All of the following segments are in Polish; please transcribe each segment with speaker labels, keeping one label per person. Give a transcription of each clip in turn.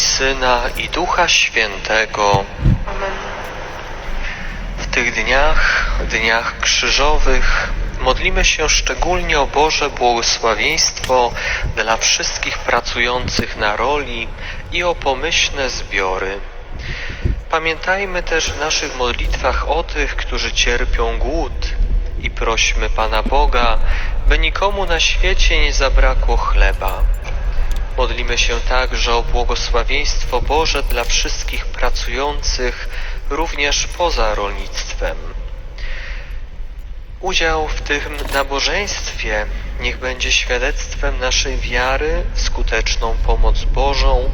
Speaker 1: Syna i Ducha Świętego. W tych dniach, dniach krzyżowych, modlimy się szczególnie o Boże błogosławieństwo dla wszystkich pracujących na roli i o pomyślne zbiory. Pamiętajmy też w naszych modlitwach o tych, którzy cierpią głód i prośmy Pana Boga, by nikomu na świecie nie zabrakło chleba. Modlimy się także o błogosławieństwo Boże dla wszystkich pracujących również poza rolnictwem. Udział w tym nabożeństwie niech będzie świadectwem naszej wiary skuteczną pomoc Bożą,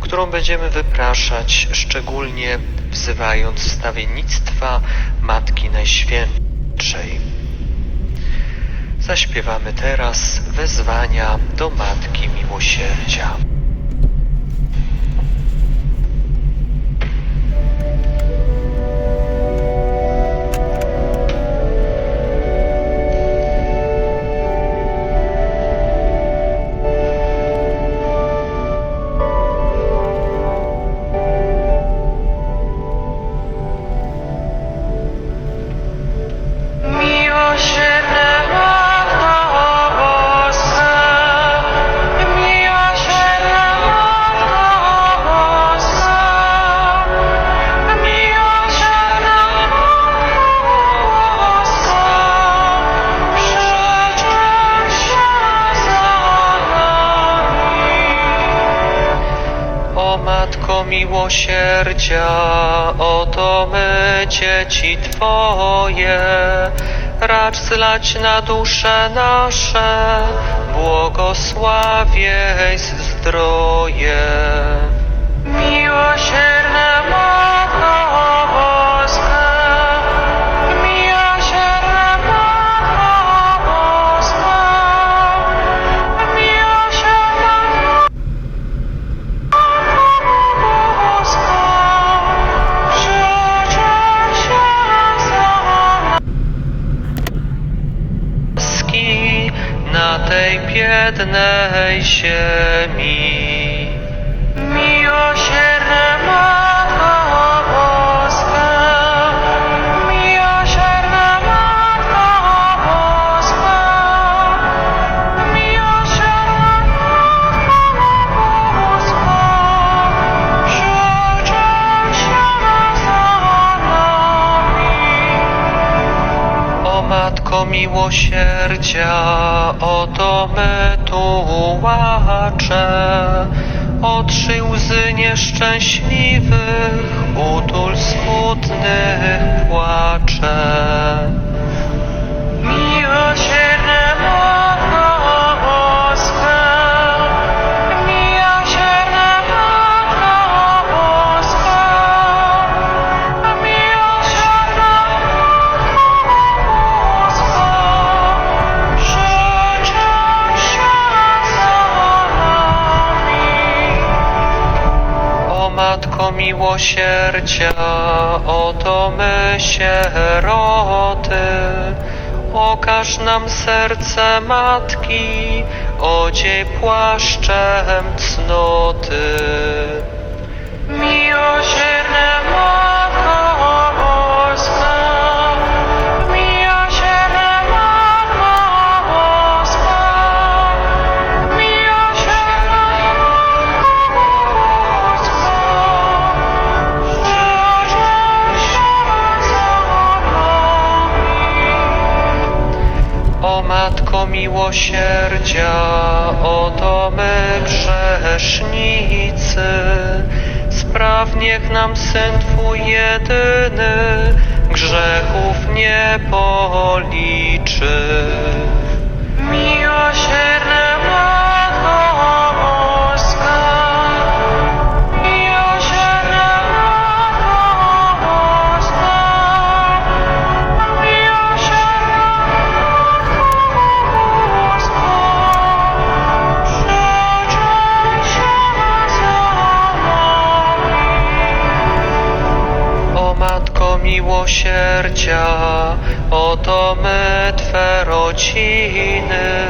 Speaker 1: którą będziemy wypraszać, szczególnie wzywając wstawiennictwa Matki Najświętszej. Zaśpiewamy teraz wezwania do Matki Miłosierdzia. Miłosierdzia, oto my, dzieci Twoje, racz zlać na dusze nasze błogosławieś zdroje.
Speaker 2: Miłosierna
Speaker 1: biednej ziemi.
Speaker 2: Miłosierna Matko Boska, miłosierna Matko Boska, miłosierna Matko Boska, przecież się za nami.
Speaker 1: O Matko Miłosierdzia, oto my tułacze, otrzyj łzy nieszczęśliwych, utul smutnych Miłosierdzia, oto my sieroty, okaż nam serce Matki, odziej płaszczem cnoty.
Speaker 2: Miłosierna
Speaker 1: Miłosierdzia, oto my grzesznicy, spraw niech nam Syn Twój jedyny grzechów nie policzy.
Speaker 2: Miłosierna
Speaker 1: Miłosierdzia, oto my Twe rodziny,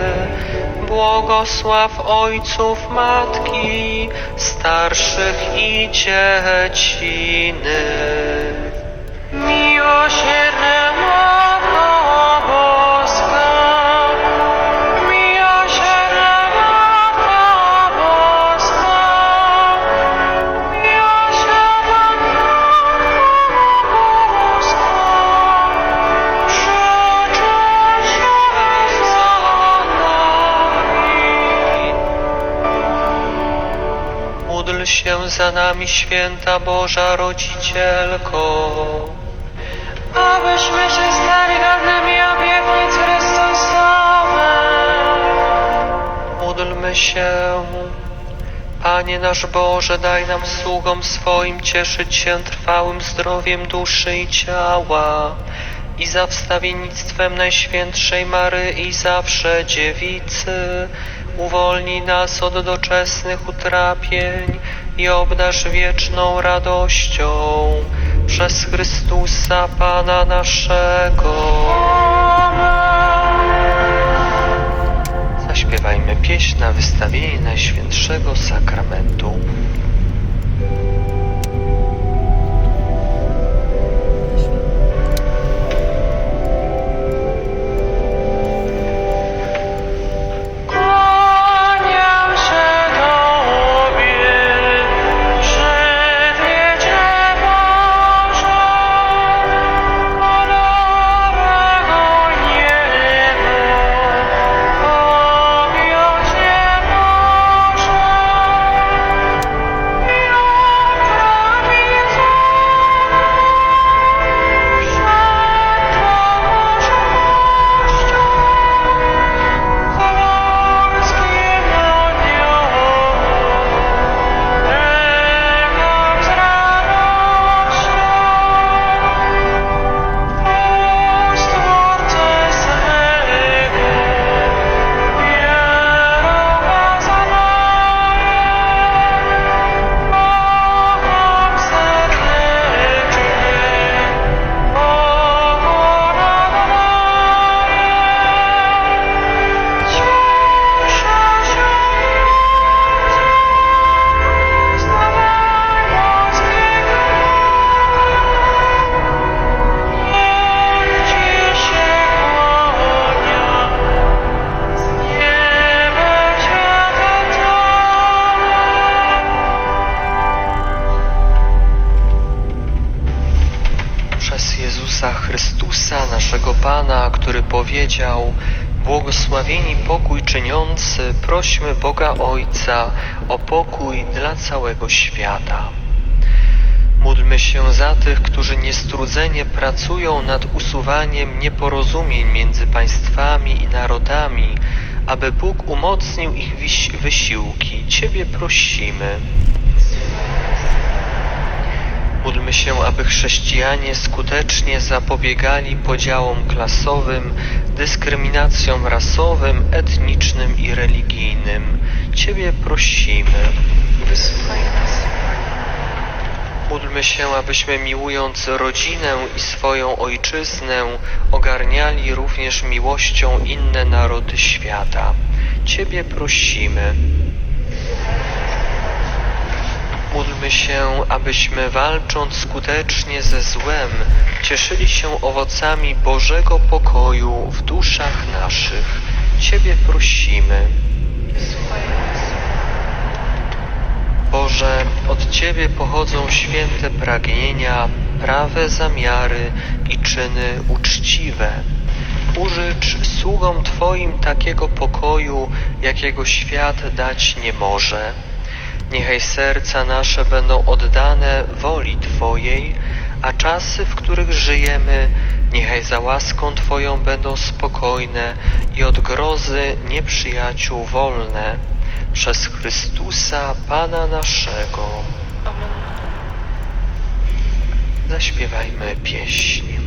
Speaker 1: Błogosław ojców, matki, starszych i dzieciny.
Speaker 2: Miłosierna za nami,
Speaker 1: święta Boża Rodzicielko.
Speaker 2: Abyśmy się stali godnymi obietnic Chrystusowych.
Speaker 1: Módlmy się. Panie nasz Boże, daj nam sługom swoim cieszyć się trwałym zdrowiem duszy i ciała i za wstawiennictwem Najświętszej Maryi zawsze dziewicy uwolnij nas od doczesnych utrapień i obdarz wieczną radością przez Chrystusa Pana naszego. Zaśpiewajmy pieśń na wystawienie Najświętszego Sakramentu. Powiedział: Błogosławieni pokój czyniący, prośmy Boga Ojca o pokój dla całego świata. Módlmy się za tych, którzy niestrudzenie pracują nad usuwaniem nieporozumień między państwami i narodami, aby Bóg umocnił ich wysi- wysiłki. Ciebie prosimy. Módlmy się, aby chrześcijanie skutecznie zapobiegali podziałom klasowym, dyskryminacjom rasowym, etnicznym i religijnym. Ciebie prosimy. Wysłuchaj nas. Módlmy się, abyśmy miłując rodzinę i swoją ojczyznę, ogarniali również miłością inne narody świata. Ciebie prosimy. Módlmy się, abyśmy walcząc skutecznie ze złem, cieszyli się owocami Bożego pokoju w duszach naszych. Ciebie prosimy. Boże, od Ciebie pochodzą święte pragnienia, prawe zamiary i czyny uczciwe. Użycz sługom Twoim takiego pokoju, jakiego świat dać nie może. Niechaj serca nasze będą oddane woli Twojej, a czasy, w których żyjemy, niechaj za łaską Twoją będą spokojne i od grozy nieprzyjaciół wolne. Przez Chrystusa, Pana naszego. Zaśpiewajmy pieśń.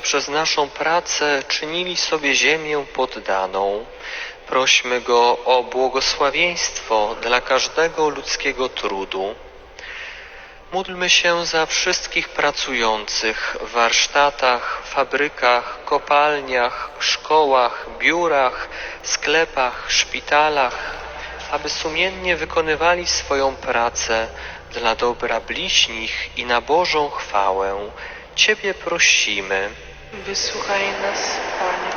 Speaker 1: Przez naszą pracę czynili sobie ziemię poddaną. Prośmy Go o błogosławieństwo dla każdego ludzkiego trudu. Módlmy się za wszystkich pracujących w warsztatach, fabrykach, kopalniach, szkołach, biurach, sklepach, szpitalach, aby sumiennie wykonywali swoją pracę dla dobra bliźnich i na Bożą chwałę. Ciebie prosimy.
Speaker 2: Wysłuchaj nas, Panie.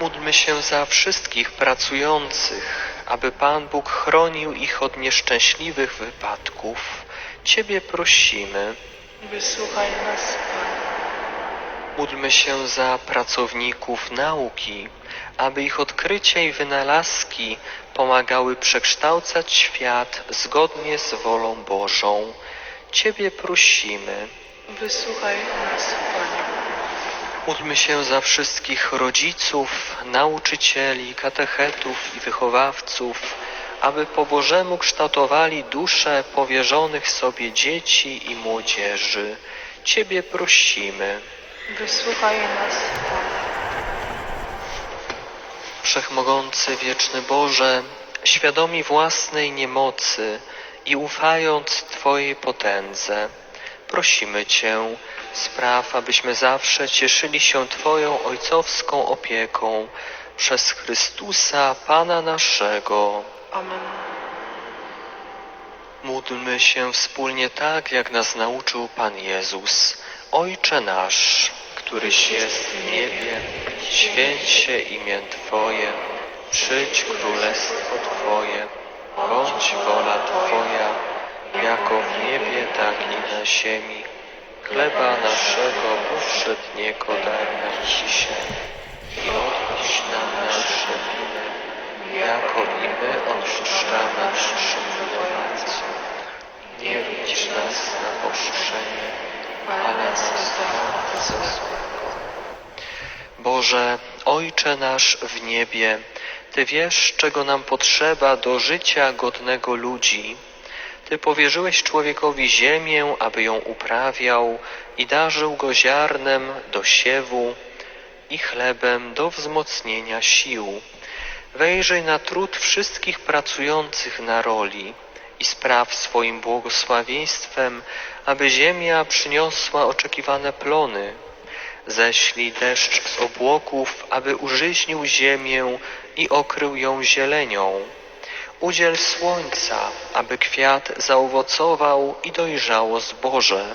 Speaker 1: Módlmy się za wszystkich pracujących, aby Pan Bóg chronił ich od nieszczęśliwych wypadków. Ciebie prosimy.
Speaker 2: Wysłuchaj nas, Panie.
Speaker 1: Módlmy się za pracowników nauki, aby ich odkrycia i wynalazki pomagały przekształcać świat zgodnie z wolą Bożą. Ciebie prosimy.
Speaker 2: Wysłuchaj nas, Panie.
Speaker 1: Módlmy się za wszystkich rodziców, nauczycieli, katechetów i wychowawców, aby po Bożemu kształtowali dusze powierzonych sobie dzieci i młodzieży. Ciebie prosimy.
Speaker 2: Wysłuchaj nas.
Speaker 1: Wszechmogący wieczny Boże, świadomi własnej niemocy i ufając Twojej potędze, prosimy Cię, spraw, abyśmy zawsze cieszyli się Twoją ojcowską opieką przez Chrystusa, Pana naszego.
Speaker 2: Amen.
Speaker 1: Módlmy się wspólnie tak, jak nas nauczył Pan Jezus. Ojcze nasz, któryś jest w niebie, święć się imię Twoje, przyjdź królestwo Twoje, bądź wola Twoja, jako w niebie, tak i na ziemi. Chleba naszego powszedniego daj nam dzisiaj i odpuść nam nasze winy, jako i my odpuszczamy naszym winowajcom. Nie wiedź nas na pokuszenie, ale zbaw ze złego. Boże, Ojcze nasz w niebie, Ty wiesz, czego nam potrzeba do życia godnego ludzi. Ty powierzyłeś człowiekowi ziemię, aby ją uprawiał i darzył go ziarnem do siewu i chlebem do wzmocnienia sił. Wejrzyj na trud wszystkich pracujących na roli i spraw swoim błogosławieństwem, aby ziemia przyniosła oczekiwane plony. Ześlij deszcz z obłoków, aby użyźnił ziemię i okrył ją zielenią. Udziel słońca, aby kwiat zaowocował i dojrzało zboże.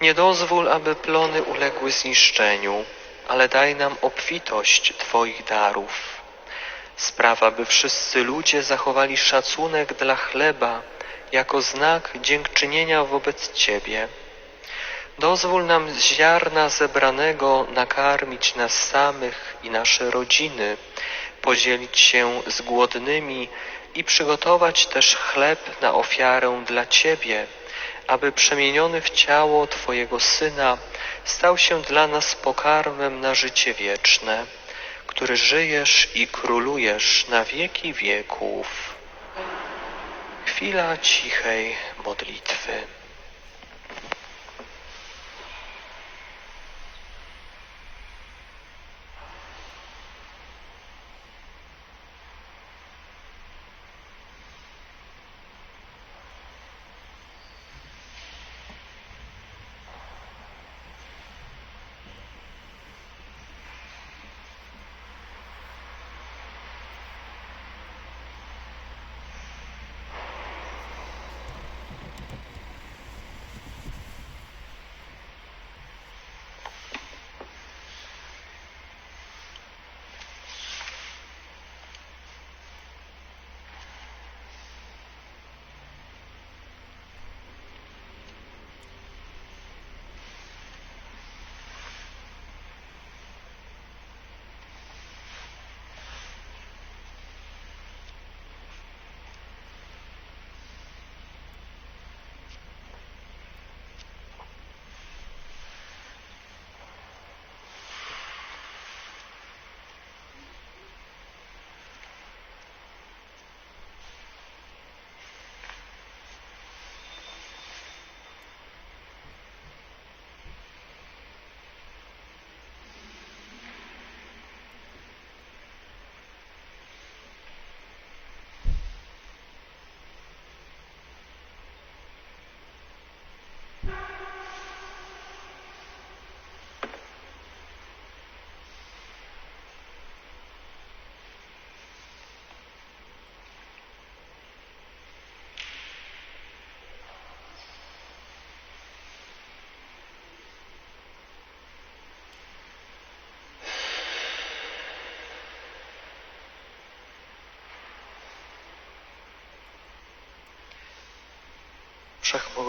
Speaker 1: Nie dozwól, aby plony uległy zniszczeniu, ale daj nam obfitość Twoich darów. Spraw, aby wszyscy ludzie zachowali szacunek dla chleba jako znak dziękczynienia wobec Ciebie. Dozwól nam z ziarna zebranego nakarmić nas samych i nasze rodziny, podzielić się z głodnymi i przygotować też chleb na ofiarę dla Ciebie, aby przemieniony w ciało Twojego Syna stał się dla nas pokarmem na życie wieczne, który żyjesz i królujesz na wieki wieków. Chwila cichej modlitwy.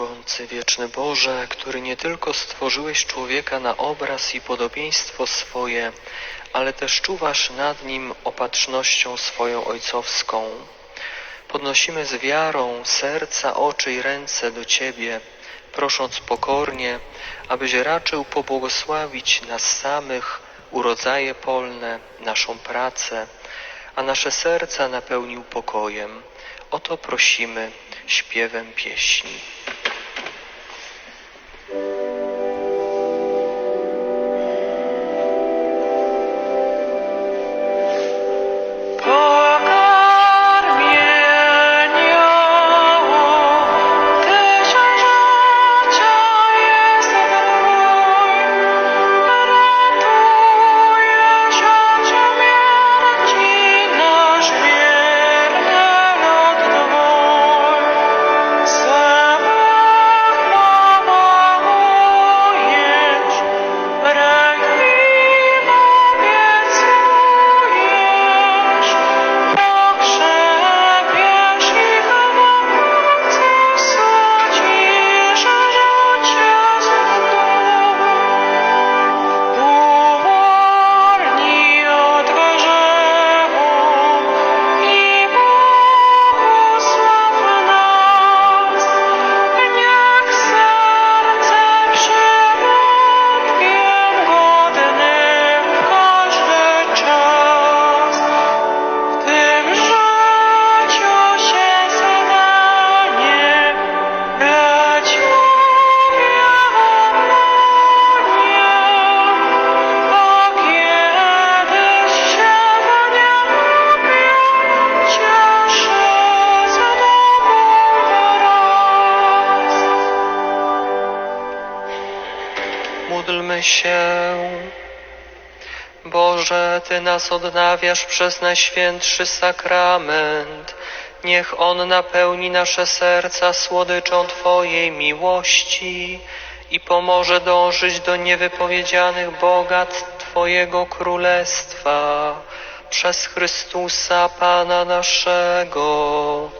Speaker 2: Wszechmogący, wieczny Boże, który nie tylko stworzyłeś człowieka na obraz i podobieństwo swoje, ale też czuwasz nad nim opatrznością swoją ojcowską. Podnosimy z wiarą serca, oczy i ręce do Ciebie, prosząc pokornie, abyś raczył pobłogosławić nas samych, urodzaje polne, naszą pracę, a nasze serca napełnił pokojem. O to prosimy śpiewem pieśni.
Speaker 1: Nas
Speaker 2: odnawiasz przez Najświętszy Sakrament. Niech On napełni nasze serca słodyczą Twojej miłości i pomoże dążyć do niewypowiedzianych bogactw Twojego Królestwa przez Chrystusa Pana naszego.